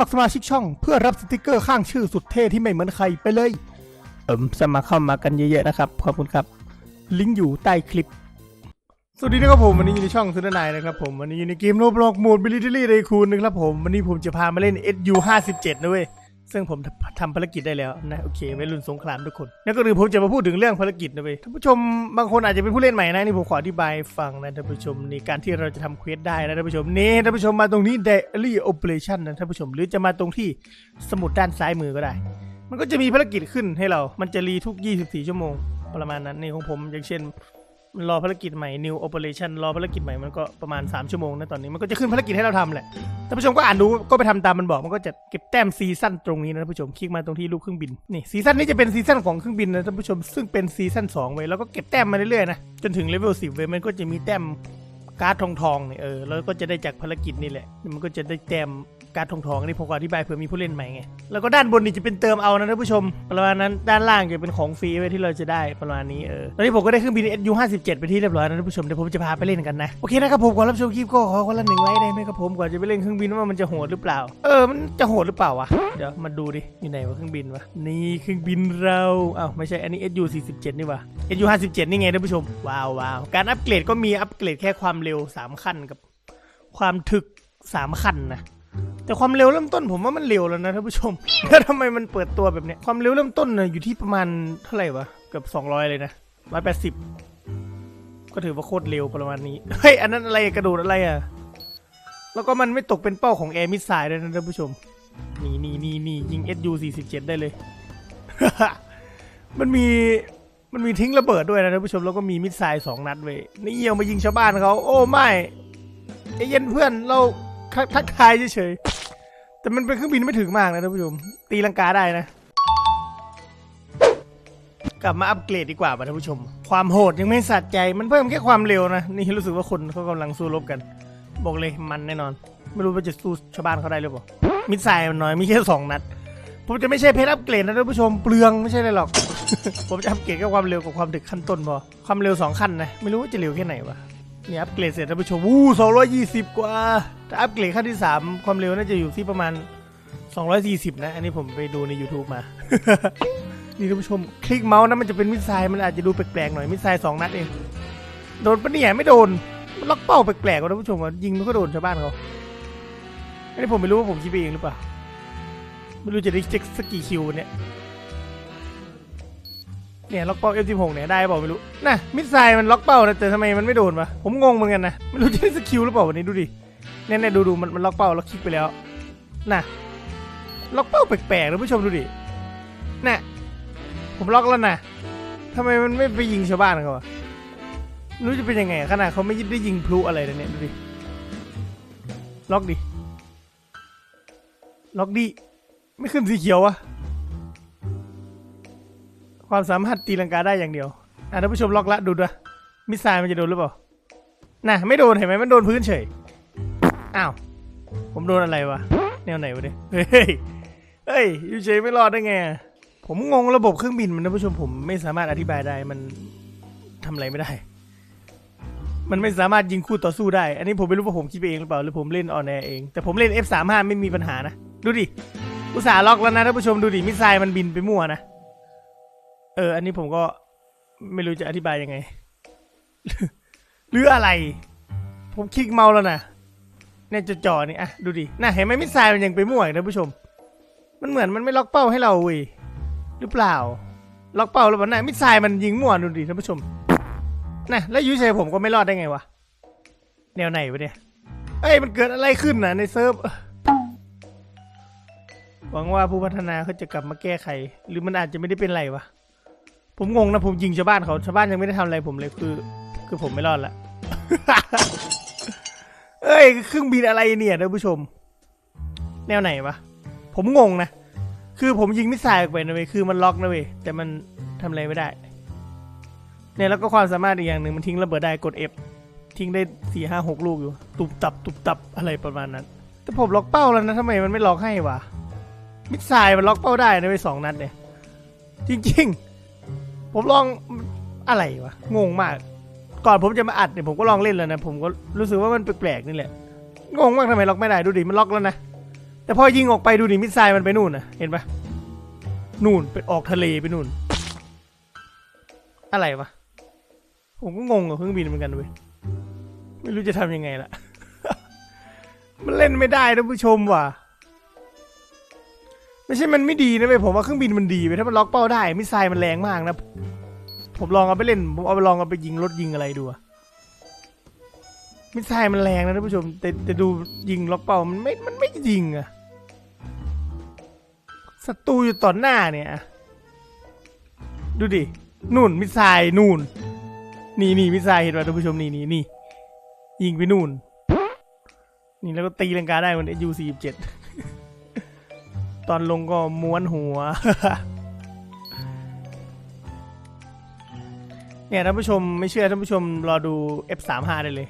มัครสมาชิกช่องเพื่อรับสติกเกอร์ข้างชื่อสุดเท่ที่ไม่เหมือนใครไปเลย เอิมสมัครเข้ามากันเยอะๆนะครับ ขอบคุณครับ ลิงก์อยู่ใต้คลิป สวัสดีนะครับผม วันนี้อยู่ในช่องซูนนายนะครับผม วันนี้อยู่ในเกมโรบล็อกโหมดบิลิทลี่ไดคูนนะครับผม วันนี้ผมจะพามาเล่น SU 57นะเว้ย ซึ่งผมทำภารกิจได้แล้วนะโอเควัยรุ่นสงครามทุกคนแล้วก็คือผมจะมาพูดถึงเรื่องภารกิจนะเว้ยท่านผู้ชมบางคนอาจจะเป็นผู้เล่นใหม่นะนี่ผมขออธิบายฟังนะท่านผู้ชมในการที่เราจะทำเควสได้นะท่านผู้ชมนี่ท่านผู้ชมมาตรงนี้ Daily Operation นะท่านผู้ชม หรือจะมาตรงที่สมุดด้านซ้ายมือก็ได้ มันก็จะมีภารกิจขึ้นให้เรา มันจะรีทุก 24 ชั่วโมงประมาณนั้นนี่ของผมอย่างเช่น รอภารกิจใหม่ New Operation รอภารกิจใหม่มันก็ประมาณ 3 ชั่วโมงนะตอนนี้มันก็จะขึ้นภารกิจให้เราทำแหละท่านผู้ชมก็อ่านดูก็ไปทำตามมันบอกมันก็จะเก็บแต้มซีซั่นตรงนี้นะท่านผู้ชมคลิกมาตรงที่รูปเครื่องบินนี่ซีซั่นนี้จะเป็นซีซั่นของเครื่องบินนะท่านผู้ชมซึ่งเป็นซีซั่น2ไว้แล้วก็เก็บแต้มมาเรื่อยๆนะจนถึงเลเวล10เว้ยมันก็จะมีแต้มการ์ดทองๆเนี่ยเออแล้วก็จะได้จากภารกิจนี่แหละมันก็จะได้แต้ม การ์ดทองทองๆนี่ผมก็อธิบายเผื่อมีผู้เล่นใหม่ไง แล้วก็ด้านบนนี่จะเป็นเติมเอานะท่านผู้ชม ประมาณนั้นด้านล่างจะเป็นของฟรีไว้ที่เราจะได้ประมาณนี้เออตอนนี้ผมก็ได้เครื่องบิน SU 57 ไปที่เรียบร้อยนะท่านผู้ชมเดี๋ยวผมจะพาไปเล่นกันนะโอเคนะครับผมก่อนรับชมคลิปก็ขอคนละหนึ่งไลค์ได้ไหมครับผมก่อนจะไปเล่นเครื่องบินว่ามันจะโหดหรือเปล่า เออมันจะโหดหรือเปล่าวะเดี๋ยวมาดูดิอยู่ไหนวะเครื่องบินวะนี่เครื่องบินเราอ้าวไม่ใช่อันนี้ SU 47 นี่วะ SU 57 นี่ไงท่านผู้ชมว้าวว้าวการอัปเกรดก็มีอัปเกรดแค่ความเร็วสามขั้นกับความถึกสามขั้นนะ แต่ความเร็วเริ่มต้นผมว่ามันเร็วแล้วนะท่านผู้ชม แล้วทำไมมันเปิดตัวแบบเนี้ย ความเร็วเริ่มต้นเนี่ยอยู่ที่ประมาณเท่าไหร่วะ เกือบ200 เลยนะ180ก็ถือว่าโคตรเร็วประมาณนี้ เฮ้ย อันนั้นอะไรกระโดดอะไรอะ แล้วก็มันไม่ตกเป็นเป้าของแอร์มิสไซล์ด้วยนะท่านผู้ชม นี่นี่นี่นี่ยิง SU 47 ได้เลย มันมีมันมีทิ้งระเบิดด้วยนะท่านผู้ชมแล้วก็มีมิสไซล์สองนัดเว้ยนี่เอามายิงชาวบ้านเขาโอ้ไม่ไอเย็นเพื่อนเราทักทักทายเฉยๆ แต่มันเป็นเครื่องบินไม่ถึงมากนะท่านผู้ชมตีลังกาได้นะ กลับมาอัปเกรดดีกว่าป่ะท่านผู้ชม ความโหดยังไม่สะใจมันเพิ่มแค่ความเร็วนะ นี่รู้สึกว่าคนเขากำลังสู้รบกัน บอกเลยมันแน่นอน ไม่รู้ว่าจะสู้ชาวบ้านเขาได้หรือเปล่ามิสไซล์มันน้อยมีแค่สองนัด ผมจะไม่ใช่เพชรอัปเกรดนะท่านผู้ชมเปลืองไม่ใช่เลยหรอก ผมจะอัปเกรดแค่ความเร็วกับความดึกขั้นต้นพอความเร็วสองขั้นนะไม่รู้ว่าจะเร็วแค่ไหนวะนี่อัปเกรดเสร็จท่านผู้ชมวู้สองร้อยยี่สิบกว่า อัปเกรดขั้นที่สามความเร็วน่าจะอยู่ที่ประมาณสองร้อยสี่สิบนะ อันนี้ผมไปดูใน YouTube มา นี่ท่านผู้ชม คลิกเมาส์นะมันจะเป็นมิสไซล์มันอาจจะดูแปลกๆหน่อยมิสไซล์สองนัดเอง โดนปะเนี่ยไม่โดนมันล็อกเป้าแปลกๆกว่าท่านผู้ชมว่ายิงมันก็โดนชาวบ้านเขาอันนี้ผมไม่รู้ว่าผมคิดไปเองหรือเปล่าไม่รู้จะได้เช็คสกกี่คิวเนี่ยเนี่ยล็อกเป้า F16 เนี่ยได้เปล่าไม่รู้นะมิสไซล์มันล็อกเป้านะแต่ทำไมมันไม่โดนวะผมงงเหมือนกันนะไม่รู้จะได้สกิลหรือเปล่าวันนี้ดูดิ เนี่ยเนี่ยดูดูมันมันล็อกเป้าแล้วคลิกไปแล้วน่ะล็อกเป้าแปลกๆท่านผู้ชมดูดิน่ะผมล็อกแล้วนะทำไมมันไม่ไปยิงชาวบ้านเขาวะรู้จะเป็นยังไงขนาดเขาไม่ได้ยิงพลุอะไรเลยเนี่ยดูดิล็อกดิล็อกดิไม่ขึ้นสีเขียววะความสามารถตีลังกาได้อย่างเดียวอะท่านผู้ชมล็อกละดูด้วยมิสไซล์มันจะโดนหรือเปล่าน่ะไม่โดนเห็นไหมมันโดนพื้นเฉย อ้าว ผมโดนอะไรวะ แนวไหนวะเนี่ย เฮ้ย เฮ้ยยูเฉยไม่รอดได้ไง ผมงงระบบเครื่องบินมันท่านผู้ชมผมไม่สามารถอธิบายได้มันทำอะไรไม่ได้ มันไม่สามารถยิงคู่ต่อสู้ได้ อันนี้ผมไม่รู้ว่าผมคิดไปเองหรือเปล่าหรือผมเล่นออนแอร์เอง แต่ผมเล่น F35 ไม่มีปัญหานะ ดูดิ อุตส่าห์ล็อกแล้วนะท่านผู้ชมดูดิ มิสไซล์มันบินไปมั่วนะ เออ อันนี้ผมก็ไม่รู้จะอธิบายยังไง หรืออะไร ผมคลิกเมาแล้วนะ เนี่ยจอๆนี่อะดูดิน่ะเห็นไหมมิสไซล์มันยังไปมั่วอีกนะผู้ชม มันเหมือนมันไม่ล็อกเป้าให้เราเว้ยหรือเปล่า ล็อกเป้าแล้วมันน่ะมิสไซล์มันยิงมั่วดูดิท่านผู้ชมน่ะแล้วยูเซผมก็ไม่รอดได้ไงวะแนวไหนวะเนี่ยเอ้ยมันเกิดอะไรขึ้นนะในเซิร์ฟหวังว่าผู้พัฒนาเขาจะกลับมาแก้ไข หรือมันอาจจะไม่ได้เป็นไรวะผมงงนะผมยิงชาวบ้านเขาชาวบ้านยังไม่ได้ทำอะไรผมเลยคือ คือผมไม่รอดละ อ้ยเครื่องบินอะไรเนี่ยท่านผู้ชม แนวไหนวะผมงงนะ คือผมยิงมิสไซล์ออกไปนะเว้ยคือมันล็อกนะเว้ยแต่มันทำอะไรไม่ได้ เนี่ยแล้วก็ความสามารถอีกอย่างหนึ่งมันทิ้งระเบิดได้กด F ทิ้งได้สี่ห้าหกลูกอยู่ ตุบตับตุบตับอะไรประมาณนั้น แต่ผมล็อกเป้าแล้วนะทำไมมันไม่ล็อกให้วะมิสไซล์มันล็อกเป้าได้นะไปสองนัดเนี่ย จริง ๆ ผมลองอะไรวะงงมาก ก่อนผมจะมาอัดเนี่ยผมก็ลองเล่นแล้วนะ ผมก็รู้สึกว่ามันแปลกๆนี่แหละ งงมากทำไมล็อกไม่ได้ดูดิมันล็อกแล้วนะ แต่พอยิงออกไปดูดิมิสไซล์มันไปนู่นนะเห็นปะนู่นไปออกทะเลไปนู่น อะไรวะ ผมก็งงกับเครื่องบินเหมือนกันเว้ย ไม่รู้จะทำยังไงล่ะ มันเล่นไม่ได้ท่านผู้ชมว่ะไม่ใช่มันไม่ดีนะเว้ยผมว่าเครื่องบินมันดีเว้ยถ้ามันล็อกเป้าได้มิสไซล์มันแรงมากนะ ผมลองเอาไปเล่นผมเอาไปลองเอาไปยิงรถยิงอะไรดูอะมิสไซล์มันแรงนะท่านผู้ชม แต่แต่ดูยิงล็อกเป้ามันไม่มันไม่ยิงอะศัตรูอยู่ต่อหน้าเนี่ย ดูดินู่นมิสไซล์นู่น นี่นี่มิสไซล์เห็นป่ะท่านผู้ชมนี่นี่นี่ยิงไปนู่น นี่แล้วก็ตีลังกาได้มัน U สี่เจ็ดตอนลงก็ม้วนหัว เนี่ยท่านผู้ชมไม่เชื่อท่านผู้ชมรอดู F35 ได้เลย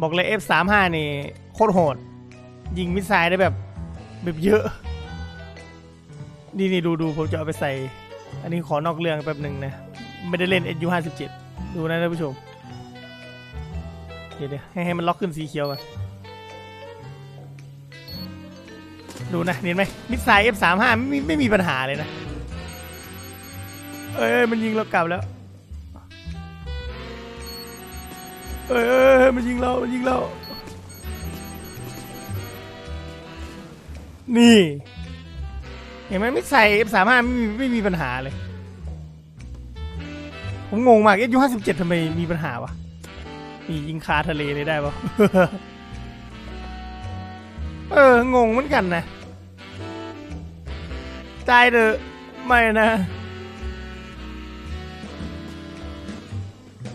บอกเลย F35 นี่โคตรโหด ยิงมิสไซล์ได้แบบแบบเยอะ นี่นี่ดูดูผมจะเอาไปใส่ อันนี้ขอนอกเรื่องแป๊บหนึ่งนะ ไม่ได้เล่น SU 57 ดูนะท่านผู้ชม เดี๋ยวเดี๋ยวให้ให้มันล็อกขึ้นสีเขียวก่อนดูนะเห็นไหมมิสไซล์ F35 ไม่มีไม่มีปัญหาเลยนะ เอ้ยเอ้ยมันยิงเรากลับแล้ว เอ้ยเอ้ยเอ้ยมันยิงเรา มันยิงเรา นี่ เห็นไหมมิสไซล์ F35 ไม่มีไม่มีปัญหาเลย ผมงงมาก SU 57ทำไมมีปัญหาวะนี่ยิงคาทะเลเลยได้ปะเออ งงเหมือนกันนะตายเถอะไม่นะ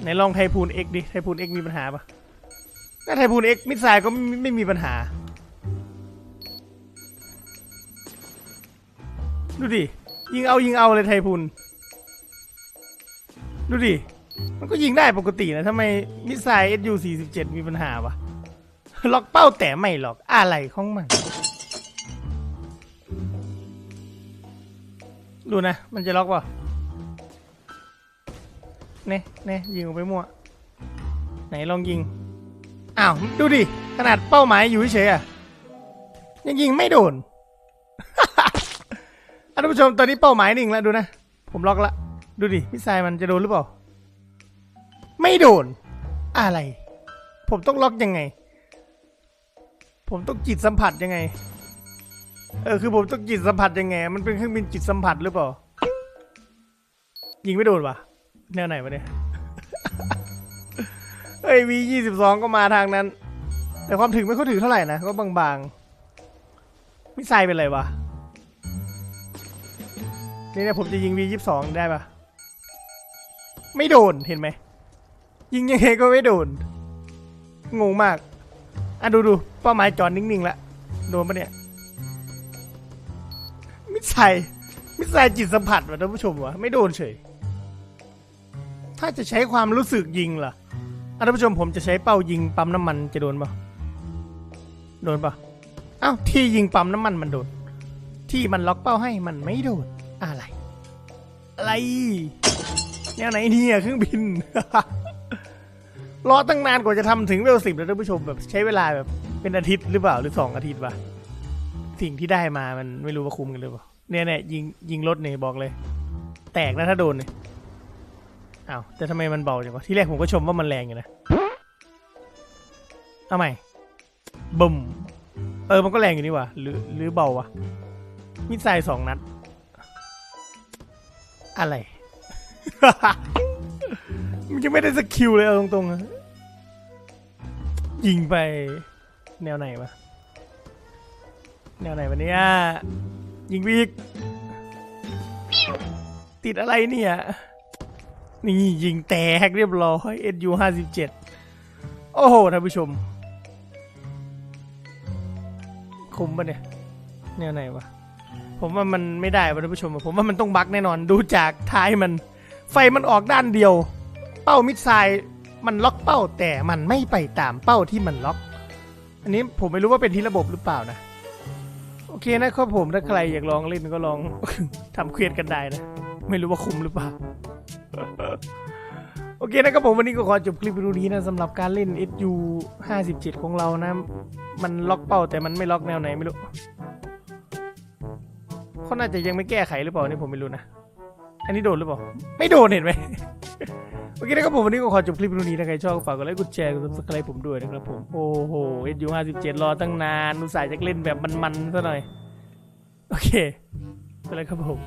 ไหนลองไทพูน X ดิไทพูน X มีปัญหาปะถ้าไทพูน X มิสไซล์ก็ไม่ไม่มีปัญหา ดูดิ ยิงเอายิงเอาเลยไทพูนดูดิ มันก็ยิงได้ปกตินะทำไมมิสไซล์ SU 47มีปัญหาวะล็อกเป้าแต่ไม่ล็อกอะไรของมันดูนะ มันจะล็อกป่ะ เน่เน่ยิงออกไปมั่ว ไหนลองยิง อ้าว ดูดิ ขนาดเป้าหมายอยู่เฉยอะยังยิงไม่โดนท่านผู้ชมตอนนี้เป้าหมายหนึ่งแล้วดูนะ ผมล็อกละ ดูดิมิสไซล์มันจะโดนหรือเปล่า ไม่โดน อะไร ผมต้องล็อกยังไง ผมต้องจิตสัมผัสยังไง เออคือผมต้องจิตสัมผัสยังไง มันเป็นเครื่องบินจิตสัมผัสหรือเปล่า ยิงไม่โดนวะ แนวไหนวะเนี่ย เฮ้ยวียี่สิบสองก็มาทางนั้น แต่ความถึงไม่ค่อยถึงเท่าไหร่นะ ก็บางๆมิสไซเป็นไรวะ นี่เนี่ยผมจะยิงวียี่สิบสองได้ปะไม่โดน เห็นไหม ยิงยังไงก็ไม่โดน งงมาก อะดูดูเป้าหมายจอดนิ่งๆแล้วโดนปะเนี่ย มิสไซมิสไซจิตสัมผัสวะท่านผู้ชมวะไม่โดนเฉย ถ้าจะใช้ความรู้สึกยิงล่ะอะท่านผู้ชมผมจะใช้เป้ายิงปั๊มน้ำมันจะโดนปะโดนปะเอ้าที่ยิงปั๊มน้ำมันมันโดน ที่มันล็อกเป้าให้มันไม่โดน อะไร อะไรแนวไหนเนี่ยเครื่องบิน รอตั้งนานกว่าจะทำถึงเวลสิบแล้วท่านผู้ชมแบบใช้เวลาแบบเป็นอาทิตย์หรือเปล่าหรือสองอาทิตย์วะสิ่งที่ได้มามันไม่รู้ว่าคุ้มกันหรือเปล่าเนี่ยเนี่ยยิงยิงรถเนี่ยบอกเลย แตกนะถ้าโดนเนี่ย อ้าวแต่ทำไมมันเบาจังวะที่แรกผมก็ชมว่ามันแรงอยู่นะเอาใหม่บึมเออมันก็แรงอยู่นี่วะหรือหรือเบาวะมิสไซล์สองนัด อะไร มันยังไม่ได้สกิลเลยเอาตรงๆยิงไป แนวไหนวะแนวไหนวะเนี่ยยิงไปอีกติดอะไรเนี่ย นี่ยิงแตกเรียบร้อย SU ห้าสิบเจ็ดโอ้โหท่านผู้ชม คุ้มปะเนี่ยแนวไหนวะ ผมว่ามันไม่ได้วะท่านผู้ชม ผมว่ามันต้องบักแน่นอนดูจากท้ายมัน ไฟมันออกด้านเดียว เป้ามิดไซล์มันล็อกเป้าแต่มันไม่ไปตามเป้าที่มันล็อก อันนี้ผมไม่รู้ว่าเป็นที่ระบบหรือเปล่านะ โอเคนะครับผมถ้าใครอยากลองเล่นก็ลองทำเควสกันได้นะ ไม่รู้ว่าคุ้มหรือเปล่า โอเคนะครับผมวันนี้ก็ขอจบคลิปวิดีโอนี้นะสำหรับการเล่น SU 57 ของเรานะ มันล็อกเป้าแต่มันไม่ล็อกแนวไหนไม่รู้เขาน่าจะยังไม่แก้ไขหรือเปล่านี่ผมไม่รู้นะ อันนี้โดนหรือเปล่า ไม่โดนเห็นไหมโอเคนะครับผมวันนี้ก็ขอจบคลิปวิดีโอนี้นะใครชอบฝากกดไลค์กดแชร์กด subscribe ผมด้วยนะครับผมโอ้โห SU 57รอตั้งนานอุตส่าห์จะเล่นแบบมันๆซะหน่อยโอเคไปเลยครับผม